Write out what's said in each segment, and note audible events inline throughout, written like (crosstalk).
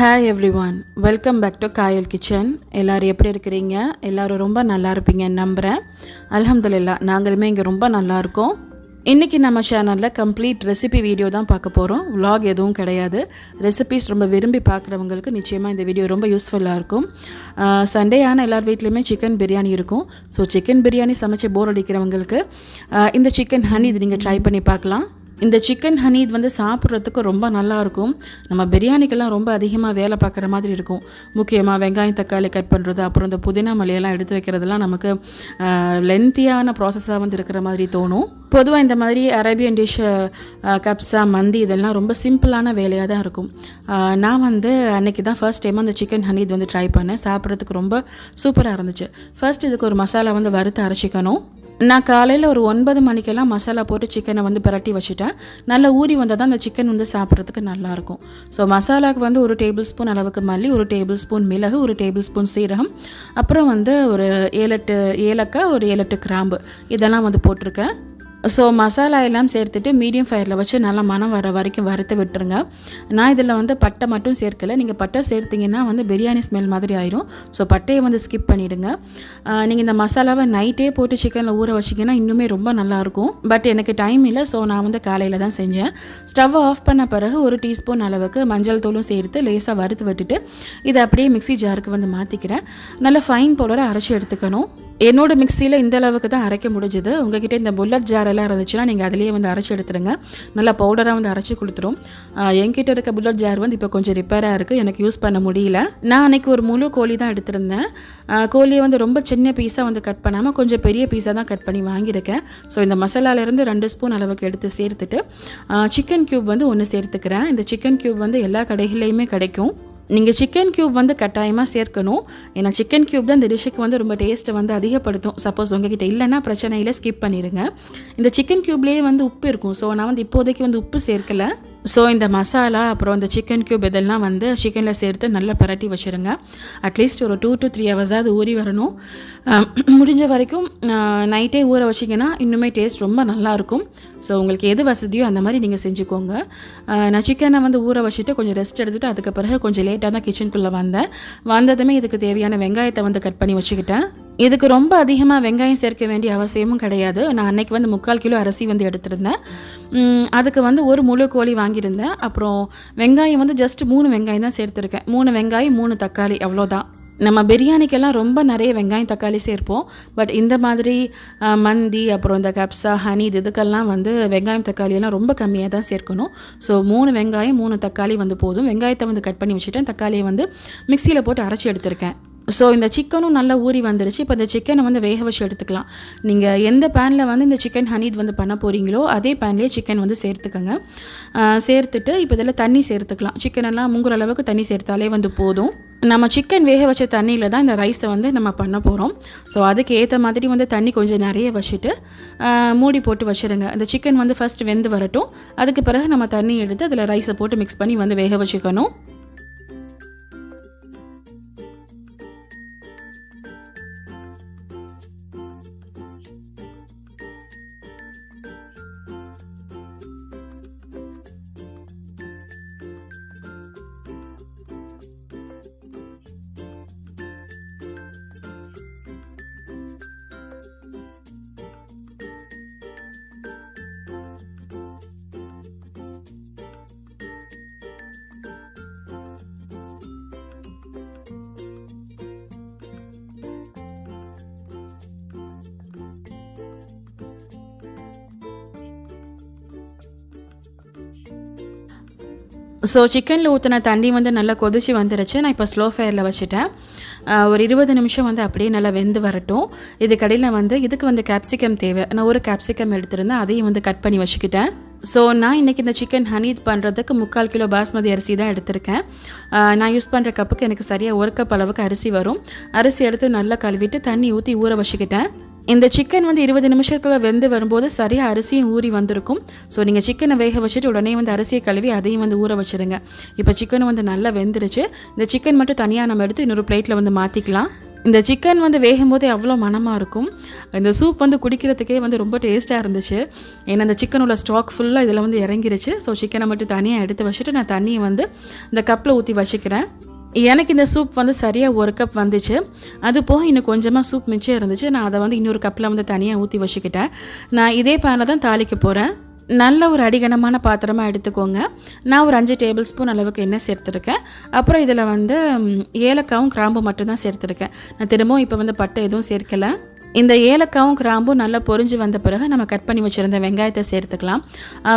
Hi everyone welcome back to Kayal kitchen எல்லோரும் எப்படி இருக்கிறீங்க? எல்லோரும் ரொம்ப நல்லா இருப்பீங்கன்னு நம்புகிறேன் அலமதுல்லா நாங்களுமே இங்கே ரொம்ப நல்லாயிருக்கோம் இன்றைக்கி நம்ம சேனலில் கம்ப்ளீட் ரெசிபி வீடியோ தான் பார்க்க போகிறோம் விலாக் எதுவும் கிடையாது. ரெசிபிஸ் ரொம்ப விரும்பி பார்க்குறவங்களுக்கு நிச்சயமாக இந்த வீடியோ ரொம்ப யூஸ்ஃபுல்லாக இருக்கும். சண்டே ஆனால் எல்லார் வீட்லேயுமே சிக்கன் பிரியாணி இருக்கும். ஸோ சிக்கன் பிரியாணி சமைச்சு போர் அடிக்கிறவங்களுக்கு இந்த சிக்கன் ஹனி இது நீங்கள் ட்ரை பண்ணி பார்க்கலாம். இந்த சிக்கன் ஹனி இது வந்து சாப்பிட்றதுக்கு ரொம்ப நல்லா இருக்கும். நம்ம பிரியாணிக்கெல்லாம் ரொம்ப அதிகமாக வேலை பார்க்குற மாதிரி இருக்கும். முக்கியமாக வெங்காயம் தக்காளி கட் பண்ணுறது அப்புறம் இந்த புதினா மலையெல்லாம் எடுத்து வைக்கிறதுலாம் நமக்கு லென்த்தியான ப்ராசஸாக வந்து இருக்கிற மாதிரி தோணும். பொதுவாக இந்த மாதிரி அரேபியன் டிஷ் கப்ஸா மந்தி இதெல்லாம் ரொம்ப சிம்பிளான வேலையாக தான் இருக்கும். நான் வந்து அன்னைக்கு தான் ஃபர்ஸ்ட் டைம் அந்த சிக்கன் ஹனீத் இது வந்து ட்ரை பண்ணேன். சாப்பிட்றதுக்கு ரொம்ப சூப்பராக இருந்துச்சு. ஃபர்ஸ்ட் இதுக்கு ஒரு மசாலா வந்து வறுத்து அரைச்சிக்கணும். நான் காலையில் ஒரு ஒன்பது மணிக்கெல்லாம் மசாலா போட்டு சிக்கனை வந்து பிரட்டி வச்சுட்டேன். நல்லா ஊறி வந்தால் தான் அந்த சிக்கன் வந்து சாப்பிட்றதுக்கு நல்லாயிருக்கும். ஸோ மசாலாவுக்கு வந்து ஒரு டேபிள் ஸ்பூன் அளவுக்கு மல்லி ஒரு டேபிள் ஸ்பூன் மிளகு ஒரு டேபிள் ஸ்பூன் சீரகம் அப்புறம் வந்து ஒரு ஏழெட்டு ஏலக்காய் ஒரு ஏழெட்டு கிராம்பு இதெல்லாம் வந்து போட்டிருக்கேன். ஸோ மசாலா எல்லாம் சேர்த்துட்டு மீடியம் ஃபயரில் வச்சு நல்லா மனம் வர வரைக்கும் வறுத்து விட்டுருங்க. நான் இதில் வந்து பட்டை மட்டும் சேர்க்கலை. நீங்கள் பட்டை சேர்த்திங்கன்னா வந்து பிரியாணி ஸ்மெல் மாதிரி ஆயிரும். ஸோ பட்டையை வந்து ஸ்கிப் பண்ணிவிடுங்க நீங்கள் இந்த மசாலாவை நைட்டே போட்டு சிக்கனில் ஊற வச்சிங்கன்னா இன்னுமே ரொம்ப நல்லாயிருக்கும் பட் எனக்கு டைம் இல்லை. ஸோ நான் வந்து காலையில் தான் செஞ்சேன். ஸ்டவ்வை ஆஃப் பண்ண பிறகு ஒரு டீஸ்பூன் அளவுக்கு மஞ்சள் தூளும் சேர்த்து லேசாக வறுத்து விட்டுட்டு இதை அப்படியே மிக்ஸி ஜாருக்கு வந்து மாற்றிக்கிறேன் நல்லா ஃபைன் பவுடரை அரைச்சி எடுத்துக்கணும். என்னோட மிக்சியில் இந்த அளவுக்கு தான் அரைக்க முடிஞ்சுது. உங்ககிட்ட இந்த புல்லட் ஜாரெல்லாம் இருந்துச்சுன்னா நீங்கள் அதிலேயே வந்து அரைச்சி எடுத்துருங்க நல்லா பவுடராக வந்து அரைச்சி கொடுத்துரும். என்கிட்ட இருக்க புல்லட் ஜார் வந்து இப்போ கொஞ்சம் ரிப்பேராக இருக்குது எனக்கு யூஸ் பண்ண முடியல. நான் அன்றைக்கி ஒரு முழு கோழி தான் எடுத்திருந்தேன். கோழியை வந்து ரொம்ப சின்ன பீஸாக வந்து கட் பண்ணாமல் கொஞ்சம் பெரிய பீஸாக தான் கட் பண்ணி வாங்கியிருக்கேன். ஸோ இந்த மசாலாலேருந்து ரெண்டு ஸ்பூன் அளவுக்கு எடுத்து சேர்த்துட்டு சிக்கன் க்யூப் வந்து ஒன்று சேர்த்துக்கிறேன். இந்த சிக்கன் க்யூப் வந்து எல்லா கடைகள்லேயுமே கிடைக்கும். நீங்கள் சிக்கன் க்யூப் வந்து கட்டாயமாக சேர்க்கணும். ஏன்னா சிக்கன் க்யூப் தான் இந்த டிஷ்ஷுக்கு வந்து ரொம்ப டேஸ்ட்டை வந்து அதிகப்படுத்தும். சப்போஸ் உங்ககிட்ட இல்லைன்னா பிரச்சனையில் ஸ்கிப் பண்ணிடுங்க இந்த சிக்கன் க்யூப்லேயே வந்து உப்பு இருக்கும். ஸோ நான் வந்து இப்போதைக்கு வந்து உப்பு சேர்க்கல. ஸோ இந்த மசாலா அப்புறம் இந்த சிக்கன் க்யூப் இதெல்லாம் வந்து சிக்கனில் சேர்த்து நல்லா பரட்டி வச்சுருங்க. அட்லீஸ்ட் ஒரு டூ டு த்ரீ ஹவர்ஸாவது ஊறி வரணும். (clears throat) முடிஞ்ச வரைக்கும் நைட்டே ஊற வச்சிங்கன்னா இன்னுமே டேஸ்ட் ரொம்ப நல்லாயிருக்கும் ஸோ உங்களுக்கு எது வசதியோ அந்த மாதிரி நீங்கள் செஞ்சுக்கோங்க. நான் சிக்கனை வந்து ஊற வச்சுட்டு கொஞ்சம் ரெஸ்ட் எடுத்துகிட்டு அதுக்கு பிறகு கொஞ்சம் லேட்டாக தான் கிச்சனுக்குள்ளே வந்தேன். வந்ததுமே இதுக்கு தேவையான வெங்காயத்தை வந்து கட் பண்ணி வச்சுக்கிட்டேன். இதுக்கு ரொம்ப அதிகமாக வெங்காயம் சேர்க்க வேண்டிய அவசியமும் கிடையாது. நான் அன்னைக்கு வந்து முக்கால் கிலோ அரிசி வந்து எடுத்திருந்தேன். அதுக்கு வந்து ஒரு முழு கோழி வாங்கியிருந்தேன். அப்புறம் வெங்காயம் வந்து ஜஸ்ட் மூணு வெங்காயம் தான் சேர்த்துருக்கேன். மூணு வெங்காயம் மூணு தக்காளி அவ்வளோதான். நம்ம பிரியாணிக்கெல்லாம் ரொம்ப நிறைய வெங்காயம் தக்காளி சேர்ப்போம். பட் இந்த மாதிரி மந்தி அப்புறம் இந்த கப்ஸா ஹனி இது இதுக்கெல்லாம் வந்து வெங்காயம் தக்காளியெல்லாம் ரொம்ப கம்மியாக தான் சேர்க்கணும். ஸோ மூணு வெங்காயம் மூணு தக்காளி வந்து போதும். வெங்காயத்தை வந்து கட் பண்ணி வச்சுட்டேன். தக்காளியை வந்து மிக்சியில் போட்டு அரைச்சி எடுத்திருக்கேன். ஸோ இந்த சிக்கனும் நல்லா ஊறி வந்துருச்சு. இப்போ இந்த சிக்கனை வந்து வேக வச்சு எடுத்துக்கலாம். நீங்கள் எந்த பேனில் வந்து இந்த சிக்கன் ஹனீத் வந்து பண்ண போகிறீங்களோ அதே பேன்லேயே சிக்கன் வந்து சேர்த்துக்கோங்க. சேர்த்துட்டு இப்போ இதில் தண்ணி சேர்த்துக்கலாம். சிக்கன் எல்லாம் முங்குற அளவுக்கு தண்ணி சேர்த்தாலே வந்து போதும். நம்ம சிக்கன் வேக வச்ச தண்ணியில் தான் இந்த ரைஸை வந்து நம்ம பண்ண போகிறோம் ஸோ அதுக்கு ஏற்ற மாதிரி வந்து தண்ணி கொஞ்சம் நிறைய வச்சுட்டு மூடி போட்டு வச்சுருங்க. இந்த சிக்கன் வந்து ஃபஸ்ட் வெந்து வரட்டும். அதுக்கு பிறகு நம்ம தண்ணி எடுத்து அதில் ரைஸை போட்டு மிக்ஸ் பண்ணி வந்து வேக வச்சுக்கணும். ஸோ சிக்கனில் ஊற்றின தண்ணி வந்து நல்லா கொதிச்சு வந்துருச்சு. நான் இப்போ ஸ்லோ ஃபயரில் வச்சுட்டேன். ஒரு இருபது நிமிஷம் வந்து அப்படியே நல்லா வெந்து வரட்டும். இது கடையில் வந்து இதுக்கு வந்து கேப்சிகம் தேவை. நான் ஒரு கேப்சிகம் எடுத்திருந்தேன். அதையும் வந்து கட் பண்ணி வச்சுக்கிட்டேன். ஸோ நான் இன்றைக்கி இந்த சிக்கன் ஹனீத் பண்ணுறதுக்கு முக்கால் கிலோ பாஸ்மதி அரிசி தான் எடுத்திருக்கேன். நான் யூஸ் பண்ணுற கப்புக்கு எனக்கு சரியாக ஒரு கப் அளவுக்கு அரிசி வரும். அரிசி எடுத்து நல்லா கழுவிட்டு தண்ணி ஊற்றி ஊற வச்சுக்கிட்டேன். இந்த சிக்கன் வந்து இருபது நிமிஷத்தில் வெந்து வரும்போது சரியாக அரிசியும் ஊறி வந்திருக்கும். ஸோ நீங்கள் சிக்கனை வேக வச்சுட்டு உடனே வந்து அரிசியை கழுவி அதையும் வந்து ஊற வச்சிருங்க. இப்போ சிக்கனும் வந்து நல்லா வெந்துருச்சு. இந்த சிக்கன் மட்டும் தனியாக நம்ம எடுத்து இன்னொரு பிளேட்டில் வந்து மாற்றிக்கலாம் இந்த சிக்கன் வந்து வேகும் போதே அவ்வளோ மனமாக இருக்கும்? இந்த சூப் வந்து குடிக்கிறதுக்கே வந்து ரொம்ப டேஸ்ட்டாக இருந்துச்சு. ஏன்னா அந்த சிக்கனோட ஸ்டாக் ஃபுல்லாக இதில் வந்து இறங்கிருச்சு. ஸோ சிக்கனை மட்டும் தனியாக எடுத்து வச்சுட்டு நான் தண்ணியை வந்து இந்த கப்பில் ஊற்றி வச்சுக்கிறேன். எனக்கு இந்த சூப் வந்து சரியாக ஒரு கப் வந்துச்சு. அது போக இன்னும் கொஞ்சமாக சூப் மிச்சம் இருந்துச்சு. நான் அதை வந்து இன்னொரு கப்பில் வந்து தனியாக ஊற்றி வச்சுக்கிட்டேன். நான் இதே பேனில் தான் தாளிக்க போகிறேன் நல்ல ஒரு அடிகனமான பாத்திரமாக எடுத்துக்கோங்க. நான் ஒரு அஞ்சு டேபிள் ஸ்பூன் அளவுக்கு எண்ணெய் சேர்த்துருக்கேன். அப்புறம் இதில் வந்து ஏலக்காவும் கிராம்பு மட்டும்தான் சேர்த்துருக்கேன். நான் திரும்பவும் இப்போ வந்து பட்டை எதுவும் சேர்க்கலை. இந்த ஏலக்காவும் கிராம்பும் நல்லா பொரிஞ்சு வந்த பிறகு நம்ம கட் பண்ணி வச்சுருந்த வெங்காயத்தை சேர்த்துக்கலாம்.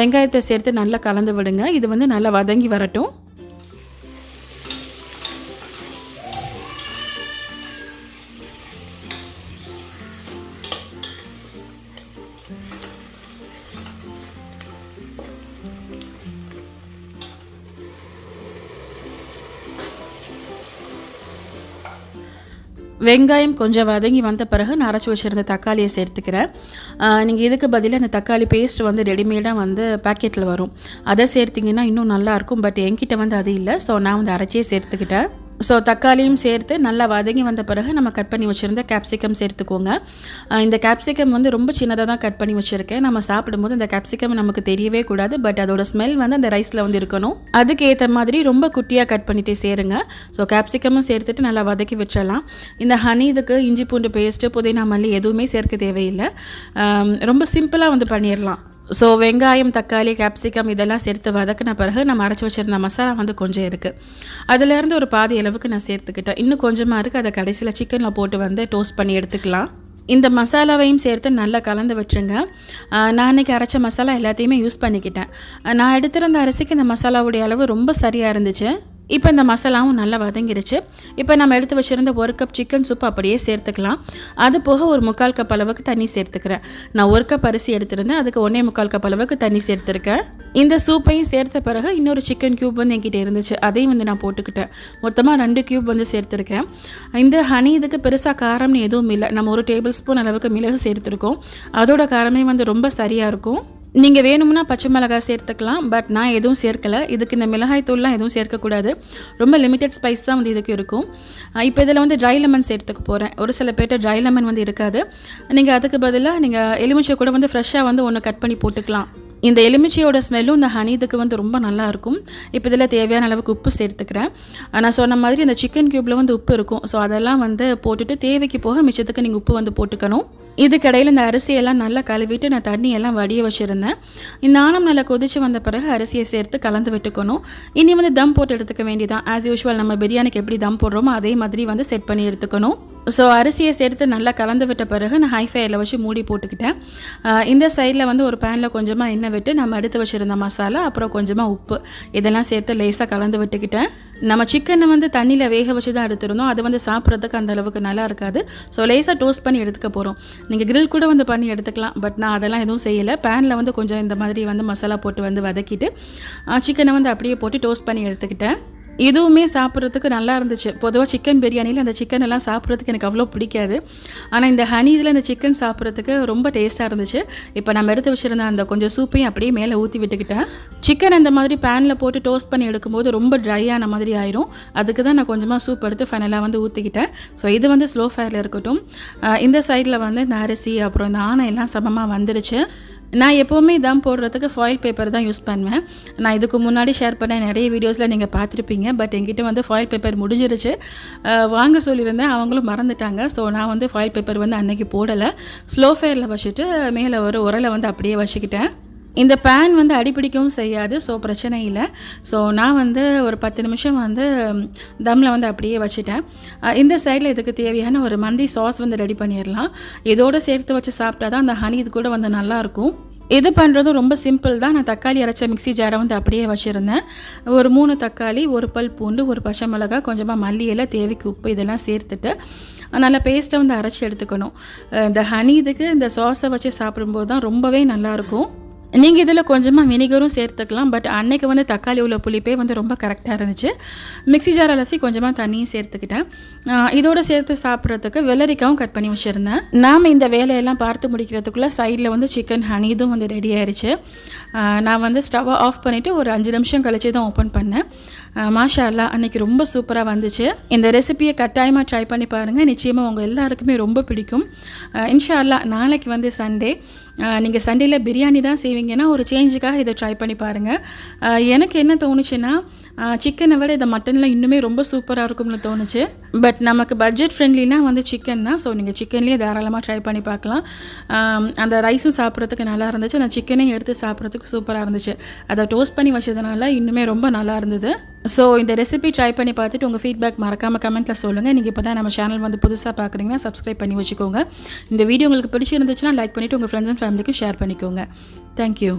வெங்காயத்தை சேர்த்து நல்லா கலந்து விடுங்க. இது வந்து நல்லா வதங்கி வரட்டும். வெங்காயம் கொஞ்சம் வதங்கி வந்த பிறகு நான் அரைச்சி வச்சுருந்த தக்காளியை சேர்த்துக்கிறேன். நீங்கள் இதுக்கு பதிலாக அந்த தக்காளி பேஸ்ட் வந்து ரெடிமேடாக வந்து பாக்கெட்டில் வரும். அதை சேர்த்திங்கன்னா இன்னும் நல்லாயிருக்கும் பட் என்கிட்ட வந்து அது இல்லை ஸோ நான் வந்து அரைச்சியே சேர்த்துக்கிட்டேன். ஸோ தக்காளியும் சேர்த்து நல்லா வதங்கி வந்த பிறகு நம்ம கட் பண்ணி வச்சுருந்த கேப்சிகம் சேர்த்துக்கோங்க. இந்த கேப்சிகம் வந்து ரொம்ப சின்னதாக தான் கட் பண்ணி வச்சுருக்கேன். நம்ம சாப்பிடும்போது இந்த கேப்சிகம் நமக்கு தெரியவே கூடாது பட் அதோட ஸ்மெல் வந்து அந்த ரைஸில் வந்து இருக்கணும். அதுக்கு ஏற்ற மாதிரி ரொம்ப குட்டியாக கட் பண்ணிட்டு சேருங்க. ஸோ கேப்சிகமும் சேர்த்துட்டு நல்லா வதக்கி வச்சிடலாம். இந்த ஹனி இதுக்கு இஞ்சி பூண்டு பேஸ்ட்டு புதினா மல்லி எதுவுமே சேர்க்க தேவையில்லை. ரொம்ப சிம்பிளாக வந்து பண்ணிடலாம். ஸோ வெங்காயம் தக்காளி கேப்சிகம் இதெல்லாம் சேர்த்து வதக்கின பிறகு நம்ம அரைச்சி வச்சிருந்த மசாலா வந்து கொஞ்சம் இருக்குது அதுலேருந்து ஒரு பாதி அளவுக்கு நான் சேர்த்துக்கிட்டேன். இன்னும் கொஞ்சமாக இருக்குது அதை கடைசியில் சிக்கனில் போட்டு வந்து டோஸ்ட் பண்ணி எடுத்துக்கலாம். இந்த மசாலாவையும் சேர்த்து நல்லா கலந்து விட்டுருங்க. நான் அன்றைக்கி அரைச்ச மசாலா எல்லாத்தையுமே யூஸ் பண்ணிக்கிட்டேன். நான் எடுத்திருந்த அரிசிக்கு இந்த மசாலாவுடைய அளவு ரொம்ப சரியாக இருந்துச்சு. இப்போ இந்த மசாலாவும் நல்லா வதங்கிருச்சு. இப்போ நம்ம எடுத்து வச்சுருந்த ஒரு கப் சிக்கன் சூப் அப்படியே சேர்த்துக்கலாம். அது போக ஒரு முக்கால் கப் அளவுக்கு தண்ணி சேர்த்துக்கிறேன். நான் ஒரு கப் அரிசி எடுத்திருந்தேன். அதுக்கு ஒன்றே முக்கால் கப் அளவுக்கு தண்ணி சேர்த்துருக்கேன். இந்த சூப்பையும் சேர்த்த பிறகு இன்னொரு சிக்கன் க்யூப் வந்து என்கிட்ட இருந்துச்சு. அதையும் வந்து நான் போட்டுக்கிட்டேன். மொத்தமாக ரெண்டு க்யூப் வந்து சேர்த்துருக்கேன். இந்த ஹனி இதுக்கு பெருசாக காரம்னு எதுவும் இல்லை நம்ம ஒரு டேபிள் ஸ்பூன் அளவுக்கு மிளகு சேர்த்துருக்கோம். அதோட காரமே வந்து ரொம்ப சரியாக இருக்கும். நீங்கள் வேணும்னா பச்சை மிளகாய் சேர்த்துக்கலாம் பட் நான் எதுவும் சேர்க்கலை. இதுக்கு இந்த மிளகாய் தூள்லாம் எதுவும் சேர்க்கக்கூடாது. ரொம்ப லிமிட்டட் ஸ்பைஸ் தான் வந்து இதுக்கு இருக்கும். இப்போ இதில் வந்து ட்ரை லெமன் சேர்த்துக்க போகிறேன் ஒரு சில பேர்ட்ட ட்ரை லெமன் வந்து இருக்காது. நீங்கள் அதுக்கு பதிலாக நீங்கள் எலுமிச்சை கூட வந்து ஃப்ரெஷ்ஷாக வந்து ஒன்று கட் பண்ணி போட்டுக்கலாம். இந்த எலுமிச்சையோட ஸ்மெல்லும் இந்த ஹனி இதுக்கு வந்து ரொம்ப நல்லா இருக்கும். இப்போ இதில் தேவையான அளவுக்கு உப்பு சேர்த்துக்கிறேன். நான் சொன்ன மாதிரி இந்த சிக்கன் க்யூப்பில் வந்து உப்பு இருக்கும். ஸோ அதெல்லாம் வந்து போட்டுட்டு தேவைக்கு போக மிச்சத்துக்கு நீங்கள் உப்பு வந்து போட்டுக்கணும். இதுக்கடையில் இந்த அரிசியெல்லாம் நல்லா கழுவிட்டு நான் தண்ணியெல்லாம் வடிய வச்சுருந்தேன். இந்த ஆணம் நல்லா கொதிச்சு வந்த பிறகு அரிசியை சேர்த்து கலந்து விட்டுக்கணும். இனி வந்து தம் போட்டு எடுத்துக்க வேண்டியதான் ஆஸ் யூஷுவல் நம்ம பிரியாணிக்கு எப்படி தம் போடுறோமோ அதே மாதிரி வந்து செட் பண்ணி எடுத்துக்கணும். ஸோ அரிசியை சேர்த்து நல்லா கலந்து விட்ட பிறகு நான் ஹை வச்சு மூடி போட்டுக்கிட்டேன். இந்த சைடில் வந்து ஒரு பேனில் கொஞ்சமாக எண்ணெய் விட்டு நம்ம எடுத்து வச்சுருந்த மசாலா அப்புறம் கொஞ்சமாக உப்பு. இதெல்லாம் சேர்த்து லேசாக கலந்து விட்டுக்கிட்டேன். நம்ம சிக்கனை வந்து தண்ணியில் வேக வச்சு தான் எடுத்துருந்தோம். அது வந்து சாப்பிட்றதுக்கு அந்த அளவுக்கு நல்லா இருக்காது. ஸோ லேசாக டோஸ்ட் பண்ணி எடுத்துக்க போகிறோம் நீங்கள் கிரில் கூட வந்து பண்ணி எடுத்துக்கலாம். பட் நான் அதெல்லாம் எதுவும் செய்யலை. பேனில் வந்து கொஞ்சம் இந்த மாதிரி வந்து மசாலா போட்டு வந்து வதக்கிட்டு சிக்கனை வந்து அப்படியே போட்டு டோஸ்ட் பண்ணி எடுத்துக்கிட்டேன். இதுவுமே சாப்பிட்றதுக்கு நல்லா இருந்துச்சு. பொதுவாக சிக்கன் பிரியாணியில் அந்த சிக்கன் எல்லாம் சாப்பிட்றதுக்கு எனக்கு அவ்வளோ பிடிக்காது. ஆனால் இந்த ஹனி இதில் இந்த சிக்கன் சாப்பிட்றதுக்கு ரொம்ப டேஸ்ட்டாக இருந்துச்சு. இப்போ நம்ம எடுத்து வச்சுருந்த அந்த கொஞ்சம் சூப்பையும் அப்படியே மேலே ஊற்றி விட்டுக்கிட்டேன். சிக்கன் அந்த மாதிரி பேனில் போட்டு டோஸ்ட் பண்ணி எடுக்கும்போது ரொம்ப ட்ரையான மாதிரி ஆயிரும். அதுக்கு தான் நான் கொஞ்சமாக சூப் எடுத்து ஃபைனலாக வந்து ஊற்றிக்கிட்டேன் ஸோ இது வந்து ஸ்லோ ஃபயரில் இருக்கட்டும். இந்த சைடில் வந்து இந்த அரிசி அப்புறம் இந்த ஆனை எல்லாம் சமமாக வந்துருச்சு. நான் எப்போவுமே இதான் போடுறதுக்கு ஃபாயில் பேப்பர் தான் யூஸ் பண்ணுவேன். நான் இதுக்கு முன்னாடி ஷேர் பண்ண நிறைய வீடியோஸில் நீங்கள் பார்த்துருப்பீங்க. பட் என்கிட்ட வந்து ஃபாயில் பேப்பர் முடிஞ்சிருச்சு. வாங்க சொல்லியிருந்தேன். அவங்களும் மறந்துட்டாங்க. ஸோ நான் வந்து ஃபாயில் பேப்பர் வந்து அன்னைக்கு போடலை. ஸ்லோ ஃபயரில் வச்சுட்டு மேலே ஒரு உரலை வந்து அப்படியே வச்சுக்கிட்டேன். இந்த பேன் வந்து அடிப்பிடிக்கவும் செய்யாது ஸோ பிரச்சனை இல்லை. ஸோ நான் வந்து ஒரு பத்து நிமிஷம் வந்து தம்மில் வந்து அப்படியே வச்சுட்டேன். இந்த சைடில் இதுக்கு தேவையான ஒரு மந்தி சாஸ் வந்து ரெடி பண்ணிடலாம் இதோடு சேர்த்து வச்சு சாப்பிட்டா தான் அந்த ஹனி இது கூட வந்து நல்லாயிருக்கும் இது பண்ணுறதும் ரொம்ப சிம்பிள் தான். நான் தக்காளி அரைச்ச மிக்சி ஜாரை வந்து அப்படியே வச்சுருந்தேன். ஒரு மூணு தக்காளி ஒரு பல் பூண்டு ஒரு பச்சை மிளகாய் கொஞ்சமாக மல்லி எல்லாம் தேவைக்கு உப்பு இதெல்லாம் சேர்த்துட்டு நல்லா பேஸ்ட்டை வந்து அரைச்சி எடுத்துக்கணும். இந்த ஹனி இதுக்கு இந்த சாஸை வச்சு சாப்பிடும்போது தான் ரொம்பவே நல்லாயிருக்கும் நீங்கள் இதில் கொஞ்சமாக வினிகரும் சேர்த்துக்கலாம் பட் அன்னைக்கு வந்து தக்காளி உள்ள புளிப்பே வந்து ரொம்ப கரெக்டாக இருந்துச்சு. மிக்ஸி ஜார் அலசி கொஞ்சமாக தண்ணியும் சேர்த்துக்கிட்டேன். இதோடு இதோட சேர்த்து சாப்பிட்றதுக்கு வெள்ளரிக்காவும் கட் பண்ணி வச்சுருந்தேன். நாம் இந்த வேலையெல்லாம் பார்த்து முடிக்கிறதுக்குள்ளே சைடில் வந்து சிக்கன் ஹனி இதுவும் வந்து ரெடி ஆயிடுச்சு நான் வந்து ஸ்டவ்வை ஆஃப் பண்ணிவிட்டு ஒரு அஞ்சு நிமிஷம் கழிச்சு தான் ஓப்பன் பண்ணேன். மாஷா அல்லா அன்னைக்கு ரொம்ப சூப்பராக வந்துச்சு. இந்த ரெசிபியை கட்டாயமாக ட்ரை பண்ணி பாருங்கள் நிச்சயமாக உங்கள் எல்லாருக்குமே ரொம்ப பிடிக்கும். இன்ஷா அல்லா நாளைக்கு வந்து சண்டே நீங்கள் சண்டேல பிரியாணி தான் செய்வீங்கன்னா ஒரு சேஞ்சுக்காக இதை ட்ரை பண்ணி பாருங்கள் எனக்கு என்ன தோணுச்சுன்னா சிக்கனை விட இந்த மட்டனில் இன்னுமே ரொம்ப சூப்பராக இருக்கும்னு தோணுச்சு. பட் நமக்கு பட்ஜெட் ஃப்ரெண்ட்லினா வந்து சிக்கன் தான். ஸோ நீங்கள் சிக்கன்லேயே தாராளமாக ட்ரை பண்ணி பார்க்கலாம். அந்த ரைஸும் சாப்பிட்றதுக்கு நல்லா இருந்துச்சு. அந்த சிக்கனையும் எடுத்து சாப்பிட்றதுக்கு சூப்பராக இருந்துச்சு. அதை டோஸ்ட் பண்ணி வச்சதுனால இன்னுமே ரொம்ப நல்லா இருந்தது. ஸோ இந்த ரெசிபி ட்ரை பண்ணி பார்த்துட்டு உங்கள் ஃபீட்பேக் மறக்காமல் கமெண்ட்டில் சொல்லுங்கள் நீங்கள் இப்போ தான் நம்ம சேனல் வந்து புதுசாக பார்க்குறீங்கன்னா சப்ஸ்கிரைப் பண்ணி வச்சுக்கோங்க. இந்த வீடியோ உங்களுக்கு பிடிச்சிருந்துச்சுன்னா லைக் பண்ணிவிட்டு உங்கள் ஃப்ரெண்ட்ஸ் அண்ட் ஃபேமிலிக்கும் ஷேர் பண்ணிக்கோங்க. Thank you